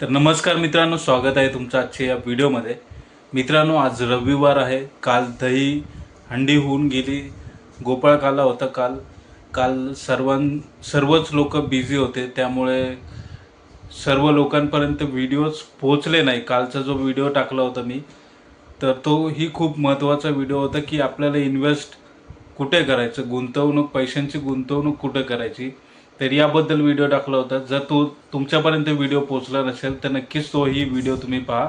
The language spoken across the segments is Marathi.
तर नमस्कार मित्रांनो स्वागत आहे तुमचं आजच्या या व्हिडिओमध्ये. मित्रांनो आज रविवार आहे. काल दही हंडी होऊन गेली. गोपाळकाला होता काल. काल सर्वां सर्वच लोक बिझी होते. त्यामुळे सर्व लोकांपर्यंत व्हिडिओज पोहोचले नाही. कालचा जो व्हिडिओ टाकला होता मी तर तो ही खूप महत्त्वाचा व्हिडिओ होता की आपल्याला इन्व्हेस्ट कुठे करायचं? गुंतवणूक पैशांची गुंतवणूक कुठे करायची? तर याबद्दल व्हिडिओ टाकला होता. जर तो तुमच्यापर्यंत व्हिडिओ पोचला नसेल तर नक्कीच तो ही व्हिडिओ तुम्ही पहा.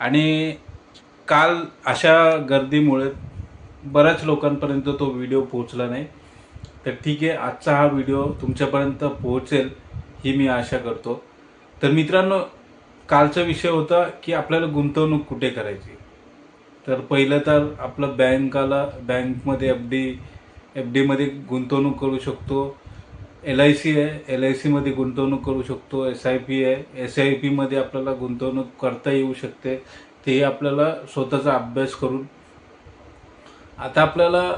आणि काल अशा गर्दीमुळे बऱ्याच लोकांपर्यंत तो व्हिडिओ पोचला नाही. तर ठीक आहे आजचा हा व्हिडिओ तुमच्यापर्यंत पोहोचेल ही मी आशा करतो. तर मित्रांनो कालचा विषय होता की आपल्याला गुंतवणूक कुठे करायची? तर पहिलं तर आपलं बँकाला बँकमध्ये एफ डी एफ डीमध्ये गुंतवणूक करू शकतो. एल आय सी आहे. एल आय सीमध्ये गुंतवणूक करू शकतो. एस आय पी आहे. एस आय पीमध्ये आपल्याला गुंतवणूक करता येऊ शकते. तेही आपल्याला स्वतःचा अभ्यास करून. आता आपल्याला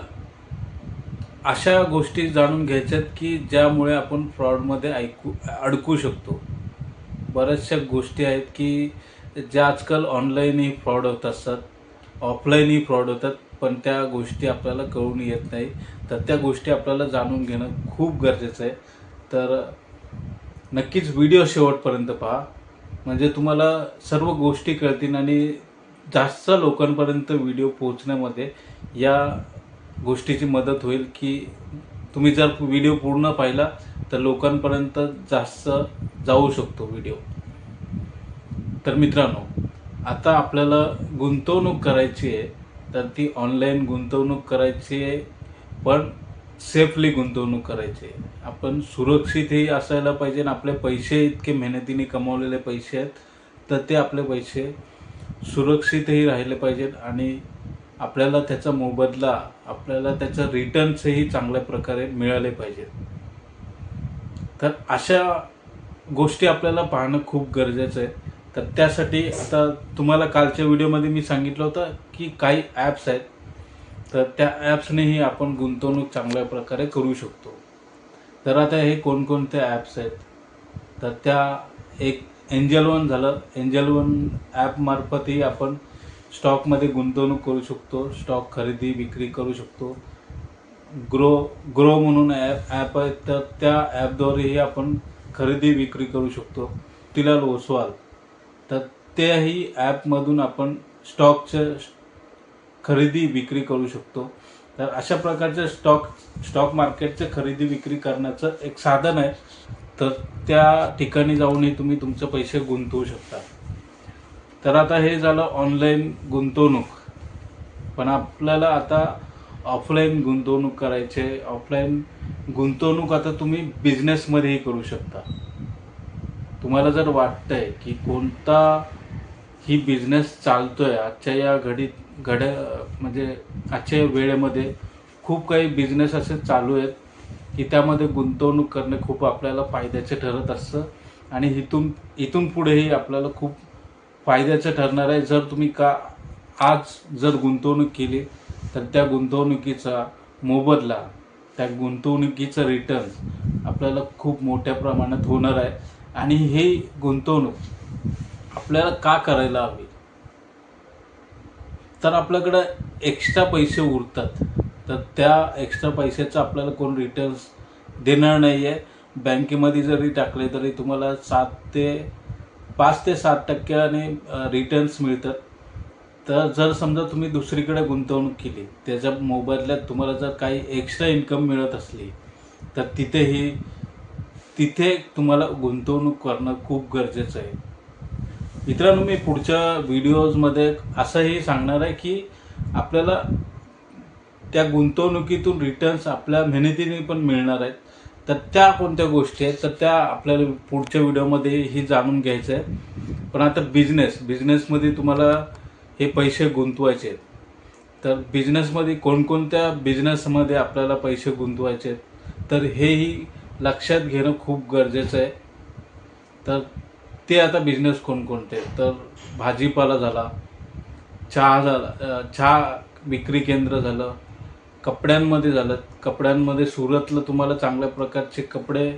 अशा गोष्टी जाणून घ्यायच्यात की ज्यामुळे आपण फ्रॉडमध्ये ऐकू अडकू शकतो. बऱ्याचशा गोष्टी आहेत की ज्या आजकाल ऑनलाईनही फ्रॉड होत असतात. ऑफलाईनही फ्रॉड होतात. पण त्या गोष्टी आपल्याला कळून येत नाही. तर त्या गोष्टी आपल्याला जाणून घेणं खूप गरजेचं आहे. तर नक्कीच व्हिडिओ शेवटपर्यंत पहा. म्हणजे तुम्हाला सर्व गोष्टी कळतील आणि जास्त लोकांपर्यंत व्हिडिओ पोहोचण्यामध्ये या गोष्टीची मदत होईल की तुम्ही जर व्हिडिओ पूर्ण पाहिला तर लोकांपर्यंत जास्त जाऊ शकतो व्हिडिओ. तर मित्रांनो आता आपल्याला गुंतवणूक करायची आहे तर ती ऑनलाईन गुंतवणूक करायची आहे. पण सेफली गुंतवणूक करायची. आपण सुरक्षितही असायला पाहिजे आणि आपले पैसे इतके मेहनतीने कमावलेले पैसे आहेत तर ते आपले पैसे सुरक्षितही राहिले पाहिजेत आणि आपल्याला त्याचा मोबदला आपल्याला त्याचं रिटर्न्सही चांगल्या प्रकारे मिळाले पाहिजेत. तर अशा गोष्टी आपल्याला पाहणं खूप गरजेचं आहे. तर त्यासाठी आता तुम्हाला कालच्या व्हिडिओमध्ये मी सांगितलं होतं की काही ॲप्स आहेत तर त्या ॲप्सनेही आपण गुंतवणूक चांगल्या प्रकारे करू शकतो. तर आता हे कोणकोणते ॲप्स आहेत? तर त्या एक एंजल वन झालं. एंजल वन ॲपमार्फतही आपण स्टॉकमध्ये गुंतवणूक करू शकतो. स्टॉक खरेदी विक्री करू शकतो. ग्रो ग्रो म्हणून ॲप ॲप आहे तर त्या ॲपद्वारेही आपण खरेदी विक्री करू शकतो. तिलाल ओसवाल. तर त्याही ॲपमधून आपण स्टॉकचं खरेदी विक्री करू शकतो. तर अशा प्रकारचे स्टॉक स्टॉक मार्केटचे खरेदी विक्री करण्याचं एक साधन आहे. तर त्या ठिकाणी जाऊनही तुम्ही तुमचे पैसे गुंतवू शकता. तर आता हे झालं ऑनलाईन गुंतवणूक. पण आपल्याला आता ऑफलाईन गुंतवणूक करायचे ऑफलाईन गुंतवणूक आता तुम्ही बिझनेसमध्येही करू शकता. तुम्हाला जर वाटतंय की कोणता ही बिझनेस चालतोय आजच्या या घडीत घड्या म्हणजे आजच्या वेळेमध्ये खूप काही बिझनेस असे चालू आहेत की त्यामध्ये गुंतवणूक करणे खूप आपल्याला फायद्याचे ठरत असतं आणि इथून इथून पुढेही आपल्याला खूप फायद्याचं ठरणार आहे. जर तुम्ही का आज जर गुंतवणूक केली तर त्या गुंतवणुकीचा मोबदला त्या गुंतवणुकीचं रिटर्न आपल्याला खूप मोठ्या प्रमाणात होणार आहे. आणि हे गुंतवणूक आपल्याला का करायला हवी? तर आपल्याकडं एक्स्ट्रा पैसे उरतात. तर त्या एक्स्ट्रा पैशाचं आपल्याला कोण रिटर्न्स देणार नाही आहे बँकेमध्ये जरी टाकले तरी तुम्हाला सात ते पाच ते सात टक्क्याने रिटर्न्स मिळतात. तर जर समजा तुम्ही दुसरीकडे गुंतवणूक केली त्याच्या मोबदल्यात तुम्हाला जर काही एक्स्ट्रा इन्कम मिळत असली तर तिथेही तिथे तुम्हाला गुंतवणूक करणं खूप गरजेचं आहे. मित्रांनो मी पुढच्या व्हिडिओजमध्ये असंही सांगणार आहे की आपल्याला त्या गुंतवणुकीतून रिटर्न्स आपल्या मेहनतीने पण मिळणार आहेत. तर त्या कोणत्या गोष्टी आहेत? तर त्या आपल्याला पुढच्या व्हिडिओमध्ये ही जाणून घ्यायचं आहे. पण आता बिझनेस बिझनेसमध्ये तुम्हाला हे पैसे गुंतवायचे आहेत. तर बिझनेसमध्ये कोणकोणत्या बिझनेसमध्ये आपल्याला पैसे गुंतवायचे आहेत? तर हेही लक्षात घेणं खूप गरजेचं आहे. तर ते आता बिझनेस कोणकोणते तर भाजीपाला झाला चहा झाला चहा विक्री केंद्र झालं कपड्यांमध्ये झालं. कपड्यांमध्ये सुरतला तुम्हाला चांगल्या प्रकारचे कपडे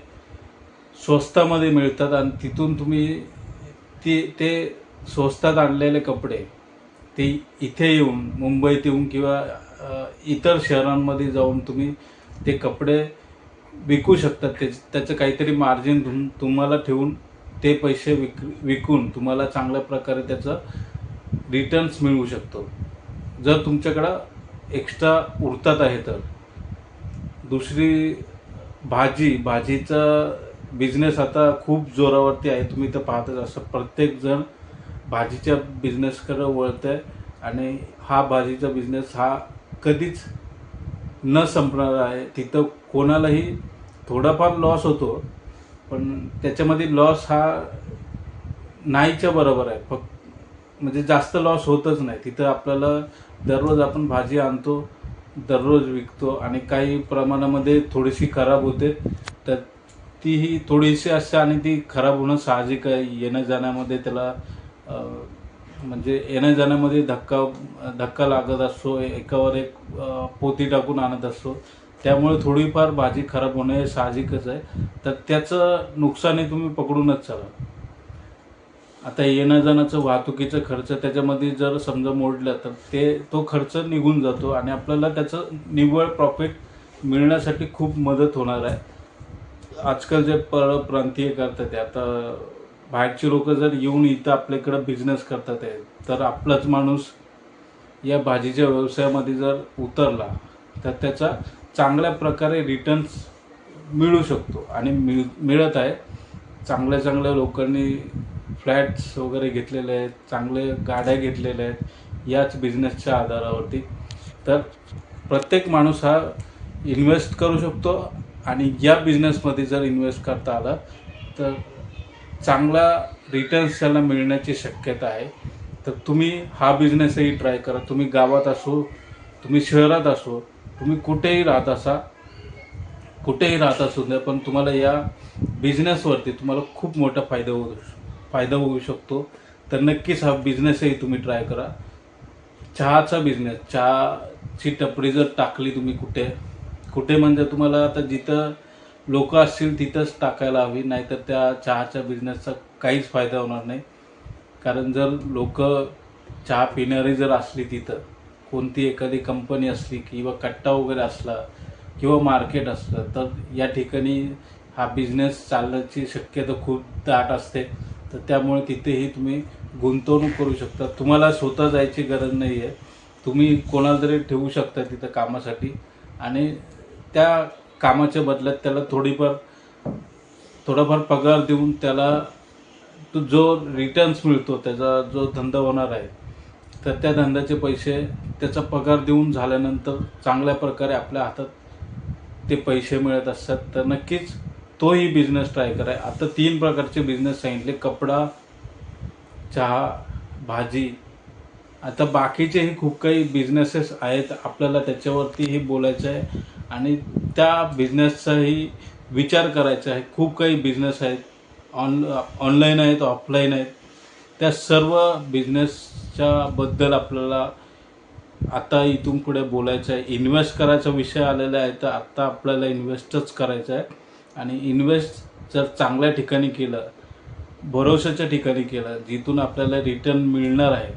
स्वस्तामध्ये मिळतात आणि तिथून तुम्ही ते ते स्वस्तात आणलेले कपडे ते इथे येऊन मुंबईत येऊन किंवा इतर शहरांमध्ये जाऊन तुम्ही ते कपडे विकू शकतात ते त्याचं काहीतरी मार्जिन तुम तुम्हाला ठेवून ते पैसे विक विकून तुम्हाला चांगल्या प्रकारे त्याचं रिटर्न्स मिळवू शकतो. जर तुमच्याकडं एक्स्ट्रा उरतात आहे तर. दुसरी भाजी भाजीचा बिझनेस आता खूप जोरावरती आहे. तुम्ही तर पाहतच असं प्रत्येक जण भाजीच्या बिझनेसकडे वळत आहे आणि हा भाजीचा बिझनेस हा कधीच न संपणारा आहे. तिथं कोणालाही थोडाफार लॉस होतो. पण त्याच्यामध्ये लॉस हा नाहीच्या बरोबर आहे. फक्त म्हणजे जास्त लॉस होतच नाही. तिथं आपल्याला दररोज आपण भाजी आणतो दररोज विकतो आणि काही प्रमाणामध्ये थोडीशी खराब होते. तर तीही थोडीशी असते आणि ती खराब होणं साहजिक आहे. येण्या जाण्यामध्ये त्याला म्हणजे येण्या जाण्यामध्ये धक्का धक्का लागत असतो. एकावर एक पोती टाकून आणत असतो. त्यामुळे थोडीफार भाजी खराब होणं हे साहजिकच आहे. तर त्याचं नुकसानही तुम्ही पकडूनच चाला. आता येणं जाण्याचं वाहतुकीचा खर्च त्याच्यामध्ये जर समजा मोडलं तर ते तो खर्च निघून जातो आणि आपल्याला त्याचं निव्वळ प्रॉफिट मिळण्यासाठी खूप मदत होणार आहे. आजकाल जे परप्रांतीय करतात ते आता बाहेरची लोक जर येऊन इथं आपल्याकडं बिझनेस करतात आहे तर आपलाच माणूस या भाजीच्या व्यवसायामध्ये जर उतरला तर त्याचा चांगल्या प्रकारे रिटर्न्स मिळू शकतो आणि मिळ मिळत आहे. चांगल्या चांगल्या लोकांनी फ्लॅट्स वगैरे घेतलेले आहेत चांगले गाड्या घेतलेल्या आहेत याच बिझनेसच्या आधारावरती. तर प्रत्येक माणूस हा इन्व्हेस्ट करू शकतो आणि या बिझनेसमध्ये जर इन्व्हेस्ट करता आला तर चांगला रिटर्न्स त्याला मिळण्याची शक्यता आहे. तर तुम्ही हा बिझनेसही ट्राय करा. तुम्ही गावात असो तुम्ही शहरात असो तुम्ही कुठेही राहत असा कुठेही राहत असू द्या पण तुम्हाला या बिझनेसवरती तुम्हाला खूप मोठा फायदा होऊ फायदा होऊ शकतो. तर नक्कीच हा बिझनेसही तुम्ही ट्राय करा. चहाचा बिझनेस चहाची टपरी जर टाकली तुम्ही कुठे कुठे म्हणजे तुम्हाला आता जिथं लोक असतील तिथंच टाकायला हवी नाहीतर त्या चहाच्या बिझनेसचा काहीच फायदा होणार नाही. कारण जर लोक चहा पिणारी जर असली तिथं कोणती एखादी कंपनी असली किंवा कट्टा वगैरे असला किंवा मार्केट असलं तर या ठिकाणी हा बिझनेस चालण्याची शक्यता खूप दाट असते. तर त्यामुळे तिथेही तुम्ही गुंतवणूक करू शकता. तुम्हाला स्वतः जायची गरज नाही आहे तुम्ही कोणाला तरी ठेवू शकता तिथं कामासाठी. आणि त्या कामाच्या बदल्यात त्याला थोडीफार थोडाफार पगार देऊन त्याला तो जो रिटर्न्स मिळतो त्याचा जो धंदा होणार आहे तर त्या धंद्याचे पैसे त्याचा पगार देऊन झाल्यानंतर चांगल्या प्रकारे आपल्या हातात ते पैसे मिळत असतात. तर नक्कीच तोही बिझनेस ट्राय करा. आता तीन प्रकारचे बिझनेस सांगितले. कपडा चहा भाजी. आता बाकीचेही खूप काही बिझनेसेस आहेत. आपल्याला त्याच्यावरतीही बोलायचं आहे. आणि त्या बिझनेसचाही विचार करायचा आहे. खूप काही बिझनेस आहेत. ऑन ऑनलाईन आहेत ऑफलाईन आहेत. त्या सर्व बिझनेसच्या बद्दल आपल्याला आता इथून पुढे बोलायचं आहे. इन्व्हेस्ट करायचा विषय आलेला आहे तर आत्ता आपल्याला इन्व्हेस्टच करायचं आहे. आणि इन्व्हेस्ट जर चांगल्या ठिकाणी केलं भरोशाच्या ठिकाणी केलं जिथून आपल्याला रिटर्न मिळणार आहे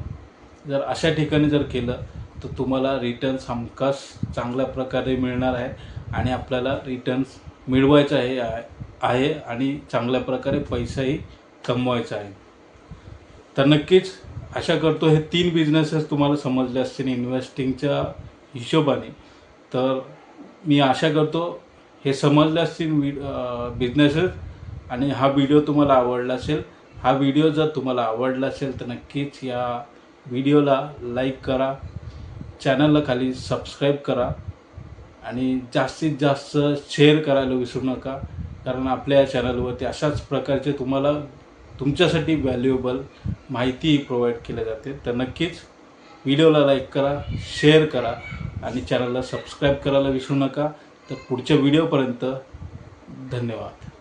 जर अशा ठिकाणी जर केलं तर तुम्हाला रिटर्न्स हमखास चांगल्या प्रकारे मिळणार आहे. आणि आपल्याला रिटर्न्स मिळवायचं आहे आहे आणि चांगल्या प्रकारे पैसाही कमवायचा आहे. तर नक्कीच आशा करतो हे तीन बिझनेसेस तुम्हाला समजले असतील इन्व्हेस्टिंगच्या हिशोबाने. तर मी आशा करतो हे समजले असतील वि बिझनेसेस आणि हा व्हिडिओ तुम्हाला आवडला असेल. हा व्हिडिओ जर तुम्हाला आवडला असेल तर नक्कीच या व्हिडिओला लाईक करा. चॅनलला खाली सबस्क्राईब करा आणि जास्तीत जास्त शेअर करायला विसरू नका. कारण आपल्या या चॅनलवरती अशाच प्रकारचे तुम्हाला तुमच्यासाठी व्हॅल्युएबल माहितीही प्रोव्हाइड केल्या जाते. तर नक्कीच व्हिडिओला लाईक करा शेअर करा आणि चॅनलला सबस्क्राईब करायला विसरू नका. तर पुढच्या व्हिडिओपर्यंत धन्यवाद.